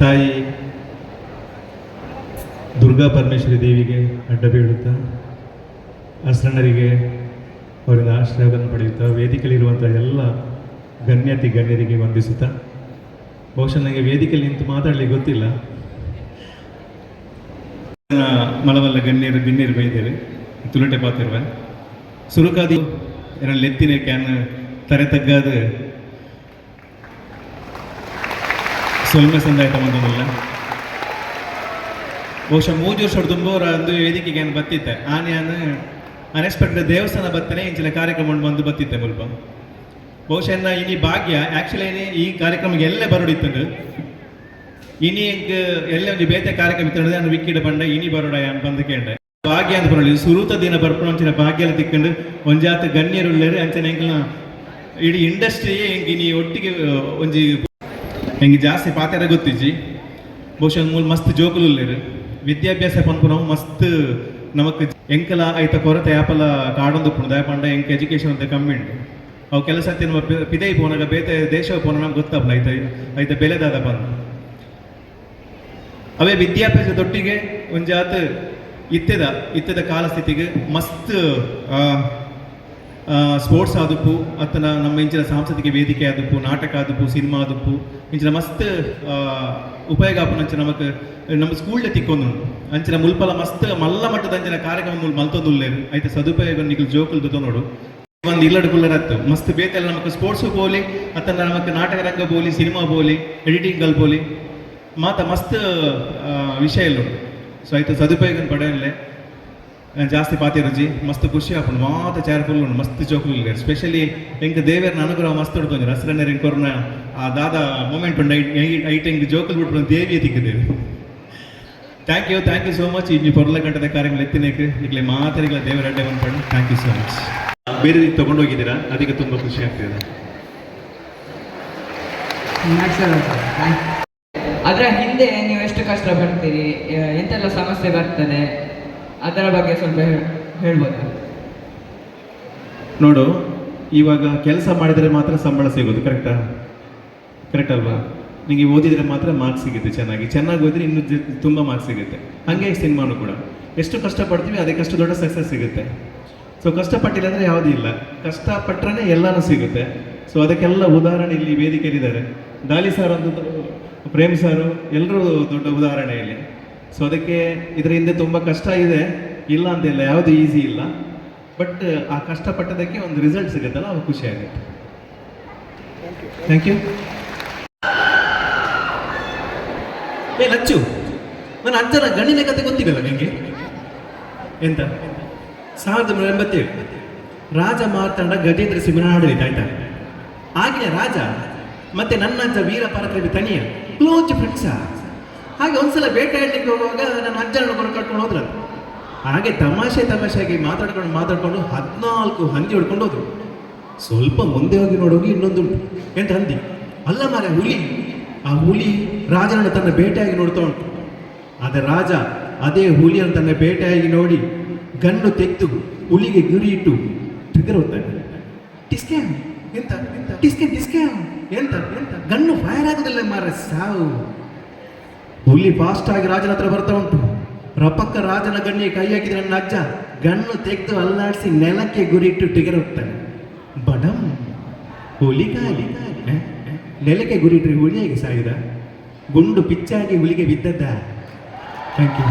ತಾಯಿ ದುರ್ಗಾ ಪರಮೇಶ್ವರಿ ದೇವಿಗೆ ಅಡ್ಡ ಬೀಳುತ್ತಾ, ಅಸರಣರಿಗೆ ಅವರಿಂದ ಆಶ್ರಯವನ್ನು ಪಡೆಯುತ್ತಾ ವೇದಿಕೆಯಲ್ಲಿರುವಂಥ ಎಲ್ಲ ಗಣ್ಯತಿ ಗಣ್ಯರಿಗೆ ವಂದಿಸುತ್ತಾ, ಬಹುಶಃ ನನಗೆ ವೇದಿಕೆಯಲ್ಲಿ ನಿಂತು ಮಾತಾಡಲಿಕ್ಕೆ ಗೊತ್ತಿಲ್ಲ. ಮಲವಲ್ಲ ಗಣ್ಯರು ಗಣ್ಯರು ಬೈದೇವೆ ತುಲಟೆ ಪಾತಿರುವ. ಸುರುಕಾದಿ ಎರಡು ಲೆತ್ತಿನ ಕ್ಯಾನ್, ತರೆ ತಗ್ಗಾದ ಸೊಲ್ಮೆ ಸಂದಾಯ ತಗೊಂಡಿಲ್ಲ ಬಹುಶಃ ಮೂರು ವರ್ಷ ತುಂಬೋರ ಒಂದು ವೇದಿಕೆಗೆ ಏನು ಬತ್ತಿತ್ತೆ ಆನೆ ನಾನು ಅನ್ಎಕ್ಸ್ಪೆಕ್ಟೆಡ್ ದೇವಸ್ಥಾನ ಬತ್ತನೆ ಇಂಚಿನ ಕಾರ್ಯಕ್ರಮ ಬಂದು ಬತ್ತಿತ್ತೆ ಮುಲ್ಪ. ಬಹುಶಃ ಎನ್ನ ಇನಿ ಭಾಗ್ಯ ಆಕ್ಚುಲಿ ಈ ಕಾರ್ಯಕ್ರಮಕ್ಕೆ ಎಲ್ಲೇ ಬರೋಡಿತ್ತು ಇನಿ ಎಂಕ್ ಎಲ್ಲ ಒಂದು ಬೇತೆ ಕಾರ್ಯಕ್ರಮ ಇತ್ತು ನಾನು ವಿಕ್ಕಿಡ ಬಂಡ ಇನಿ ಬರೋಡ ಅಂತ ಬಂದು ಕೇಂದ್ರ ಭಾಗ್ಯ ಅಂತ ಬರೋಳಿ ಸುರೂತ ದಿನ ಬರ್ಪಣ ಅಂಚಿನ ಭಾಗ್ಯ ಎಲ್ಲ ತಿಕ್ಕೊಂಡು ಒಂಜಾತ ಗಣ್ಯರು ಅಂಚನೆ ಎಂಕ್ಲ ಇಡೀ ಇಂಡಸ್ಟ್ರಿಯೇ ಎಂಕ್ ಇನಿ ಒಟ್ಟಿಗೆ ಒಂಜಿ ಹೆಂಗೆ ಜಾಸ್ತಿ ಪಾತ್ರ ಗೊತ್ತಿಜ್ಜಿ? ಬಹುಶಃ ಮೂಲ ಮಸ್ತ್ ಜೋಕುಲು ಉಳ್ಳೇರು ವಿದ್ಯಾಭ್ಯಾಸ ಪನ್ಪು ನಾವು ಮಸ್ತ್ ನಮಕ್ ಎಂಕಲ ಐತ ಕೊರತೆ ಆಪಲ ಕಾಡೊಂದು ಪುಣ ದಯಪಂಡ ಎಂಕ ಎಜುಕೇಶನ್ ಅಂತ ಕಮ್ಮಿ ಉಂಟು. ಅವು ಕೆಲಸ ನಮ್ಮ ಪಿದೈ ಪೋನಾಗ ಬೇತೆ ದೇಶ ಪೋನ ನಮ್ಗೆ ಗೊತ್ತಾಗಲ್ಲ ಐತ ಐತ ಬೆಲೆದಾದ ಬಂದು ಅವೇ ವಿದ್ಯಾಭ್ಯಾಸದೊಟ್ಟಿಗೆ ಒಂಜಾತ್ ಇತ್ತೆದ ಇತ್ತೆದ ಕಾಲ ಸ್ಥಿತಿಗೆ ಮಸ್ತ್ ಸ್ಪೋರ್ಟ್ಸ್ ಆದಪ್ಪು ಅತ್ತನ ನಮ್ಮ ಇಂಚಿನ ಸಾಂಸ್ಕೃತಿಕ ವೇದಿಕೆ ಆದಪ್ಪು ನಾಟಕ ಆದಪ್ಪು ಸಿನಿಮಾ ಆದಪ್ಪು ಇಂಚಿನ ಮಸ್ತ್ ಉಪಯೋಗ ಆಪುನ ಅಂಚೆ ನಮಕ್, ನಮ್ಮ ಸ್ಕೂಲ್ಡೆ ತಿಕ್ಕೊಂದು ಅಂಚಿನ ಮುಲ್ಪಲ ಮಸ್ತ್ ಮಲ್ಲ ಮಟ್ಟದ ಅಂಚಿನ ಕಾರ್ಯಕ್ರಮ ಮುಲ್ ಮಲ್ತೊಂದುಲ್ಲೇರು ಆಯ್ತು, ಸದುಪಯೋಗ ನಿಖಿಲ್ ಜೋಕುಲ್ ದುತ ನೋಡು. ಒಂದು ಇಲ್ಲಡು ಕುಲ್ಲರತ್ತು ಮಸ್ತ್ ಬೇತೆಲ್ಲ ನಮಕ್ ಸ್ಪೋರ್ಟ್ಸ್ ಬೋಲಿ ಅತ್ತನ ನಮಕ್ ನಾಟಕ ರಂಗ ಬೋಲಿ ಸಿನಿಮಾ ಬೋಲಿ ಎಡಿಟಿಂಗ್ ಗಲ್ ಬೋಲಿ, ಮಾತ ಮಸ್ತ್ ವಿಷಯ ಇಲ್ಲ ಸೊ ಆಯ್ತು ಸದುಪಯೋಗ ಪಡೆಯಲ್ಲೇ ಜಾಸ್ತಿ ಪಾತಿ ರುಚಿ, ಮಸ್ತ್ ಖುಷಿ ಆಪುಂಡು ಮಾತ ಚೇರ್ಫುಲ್ ಉಂಡು ಮಸ್ತ್ ಜೋಕ್ ಇಲ್ಲ ಸ್ಪೆಷಲಿ ಎಂಕ್ ದೇವೇರ್ನ ಅನುಗ್ರಹ ಮಸ್ತ್ ಉಡ್ಕೊಂಡು ಹಸ್ರನ್ನ ಎಂಕೊರ್ನ ಆ ದಾದ ಮೂಮೆಂಟ್ ಉಂಡು ಐಟ್ ಎಂಕ್ ಜೋಕಲ್ ಬಿಟ್ಬಿಡೋದು ದೇವಿಯೇ ತಿಕ್ಕಿದ್ದೇವೆ thank you thank you so much ಇನ್ನು ಪೊರ್ಲ ಗಂಟದ ಕಾರ್ಯಗಳು ಎತ್ತಿನೇಕ್ ಈಗಲೇ ಮಾತರಿಗಳ ದೇವರ ಅಡ್ಡೆ ಬಂದ್ಪಡು ಥ್ಯಾಂಕ್ ಯು ಸೋ ಮಚ್ ಬೇರೆ ರೀತಿ ತಗೊಂಡೋಗಿದ್ದೀರಾ ಅದಕ್ಕೆ ತುಂಬ ಖುಷಿ ಆಗ್ತಿದೆ. ಅದರ ಹಿಂದೆ ನೀವು ಎಷ್ಟು ಕಷ್ಟ ಬರ್ತೀರಿ ಎಂತೆಲ್ಲ ಸಮಸ್ಯೆ ಬರ್ತದೆ? ಅದರ ಬಗ್ಗೆ ಸ್ವಲ್ಪ ಹೇಳ್ಬೋದು? ನೋಡು, ಇವಾಗ ಕೆಲಸ ಮಾಡಿದರೆ ಮಾತ್ರ ಸಂಬಳ ಸಿಗೋದು ಕರೆಕ್ಟಾ ಕರೆಕ್ಟ್ ಅಲ್ವಾ? ನಿಮಗೆ ಓದಿದರೆ ಮಾತ್ರ ಮಾರ್ಕ್ಸ್ ಸಿಗುತ್ತೆ ಚೆನ್ನಾಗಿ. ಚೆನ್ನಾಗಿ ಓದಿದ್ರೆ ಇನ್ನೂ ತುಂಬ ಮಾರ್ಕ್ಸ್ ಸಿಗುತ್ತೆ. ಹಾಗೆ ಸಿನಿಮಾನು ಕೂಡ. ಎಷ್ಟು ಕಷ್ಟಪಡ್ತೀವಿ ಅದಕ್ಕಷ್ಟು ದೊಡ್ಡ ಸಕ್ಸಸ್ ಸಿಗುತ್ತೆ. ಸೊ ಕಷ್ಟಪಟ್ಟಿಲ್ಲ ಅಂದರೆ ಯಾವುದೂ ಇಲ್ಲ. ಕಷ್ಟಪಟ್ಟರೆ ಎಲ್ಲನೂ ಸಿಗುತ್ತೆ. ಸೊ ಅದಕ್ಕೆಲ್ಲ ಉದಾಹರಣೆ ಇಲ್ಲಿ ವೇದಿಕೆಯಲ್ಲಿದ್ದಾರೆ. ದಾಲಿ ಸರ್ ಅಂತ ಪ್ರೇಮ್ ಸಾರು ಎಲ್ಲರೂ ದೊಡ್ಡ ಉದಾಹರಣೆ ಇಲ್ಲಿ. ಸೊ ಅದಕ್ಕೆ ಇದರ ಹಿಂದೆ ತುಂಬ ಕಷ್ಟ ಇದೆ. ಇಲ್ಲ ಅಂತಿಲ್ಲ ಯಾವುದು ಈಸಿ ಇಲ್ಲ. ಬಟ್ ಆ ಕಷ್ಟಪಟ್ಟದಕ್ಕೆ ಒಂದು ರಿಸಲ್ಟ್ ಸಿಗುತ್ತಲ್ಲ ಅವಾಗ ಖುಷಿ ಆಗುತ್ತೆ. ಥ್ಯಾಂಕ್ ಯು ಏ ಲಚ್ಚು ನನ್ನ ಅಜ್ಜನ ಗಣಿನ ಕತೆ ಗೊತ್ತಿದೆಯಲ್ಲ ನಿಮಗೆ ಎಂತ? ಸಾವಿರದ ಒಂಬೈನೂರ ಎಂಬತ್ತೇಳು. ರಾಜ ಮಾರ್ತಾಂಡ ಗಜೇಂದ್ರ ಸಿಂಹನ ಆಡಳಿತ ಆಯ್ತಾ? ಆಗಿನ ರಾಜ ಮತ್ತೆ ನನ್ನ ಅಜ್ಜ ವೀರ ಪಾರಕ್ರಮಿ ತನಿಯ ಕ್ಲೋಸ್ ಫ್ರೆಂಡ್ಸ ಹಾಗೆ ಒಂದ್ಸಲ ಬೇಟೆಯಾಡ್ಲಿಕ್ಕೆ ಹೋಗುವಾಗ ನನ್ನ ಅಜ್ಜನ ಕೊಂಡು ಕಟ್ಕೊಂಡು ಹೋದ್ರ ಹಾಗೆ ತಮಾಷೆ ತಮಾಷೆಗೆ ಮಾತಾಡ್ಕೊಂಡು ಮಾತಾಡ್ಕೊಂಡು ಹದಿನಾಲ್ಕು ಹಂದಿ ಹೊಡ್ಕೊಂಡು ಹೋದ್ರು. ಸ್ವಲ್ಪ ಮುಂದೆ ಹೋಗಿ ನೋಡೋಗಿ ಇನ್ನೊಂದುಂಟು. ಎಂತ ಹಂದಿ? ಅಲ್ಲ ಮಾರೆ ಹುಲಿ. ಆ ಹುಲಿ ರಾಜನನ್ನು ತನ್ನ ಬೇಟೆಯಾಗಿ ನೋಡ್ತಾ ಉಂಟು. ಅದೇ ರಾಜ ಅದೇ ಹುಲಿಯನ್ನು ತನ್ನ ಬೇಟೆಯಾಗಿ ನೋಡಿ ಗಣ್ಣು ತೆಗೆದು ಹುಲಿಗೆ ಗುರಿ ಇಟ್ಟು ಟ್ರಿಗರ್ ಹೋಗ್ತಾನೆ ಟಿಸ್ಕ್ಯಾಮ್ ಎಂತ? ಟಿಸ್ಕೆ ಟಿಸ್ಕ್ಯಾಮ್ ಎಂತ? ಎಂತ? ಗಣ್ಣು ಫೈರ್ ಆಗುದಿಲ್ಲ ಮಾರ ಸಾವು. ಹುಲಿ ಫಾಸ್ಟ್ ಆಗಿ ರಾಜನ ಹತ್ರ ಬರ್ತಾ ಉಂಟು. ರಪಕ್ಕ ರಾಜನ ಗಣ್ಣಿಗೆ ಕೈ ಹಾಕಿದ್ರೆ ನನ್ನ ಅಜ್ಜ ಗಣ್ಣು ತೆಗೆದು ಅಲ್ಲಾಡಿಸಿ ನೆಲಕ್ಕೆ ಗುರಿ ಇಟ್ಟು ಟಿಗರ್ ಹೋಗ್ತಾನೆ ಬಡಮ್ ಹುಲಿ ಕಾಲಿ ಹ? ನೆಲಕ್ಕೆ ಗುರಿ ಇಟ್ಟರೆ ಹುಲಿ ಹೇಗೆ ಸಾಯಿದ? ಗುಂಡು ಪಿಚ್ಚಾಗಿ ಹುಲಿಗೆ ಬಿದ್ದದ್ದ? Thank you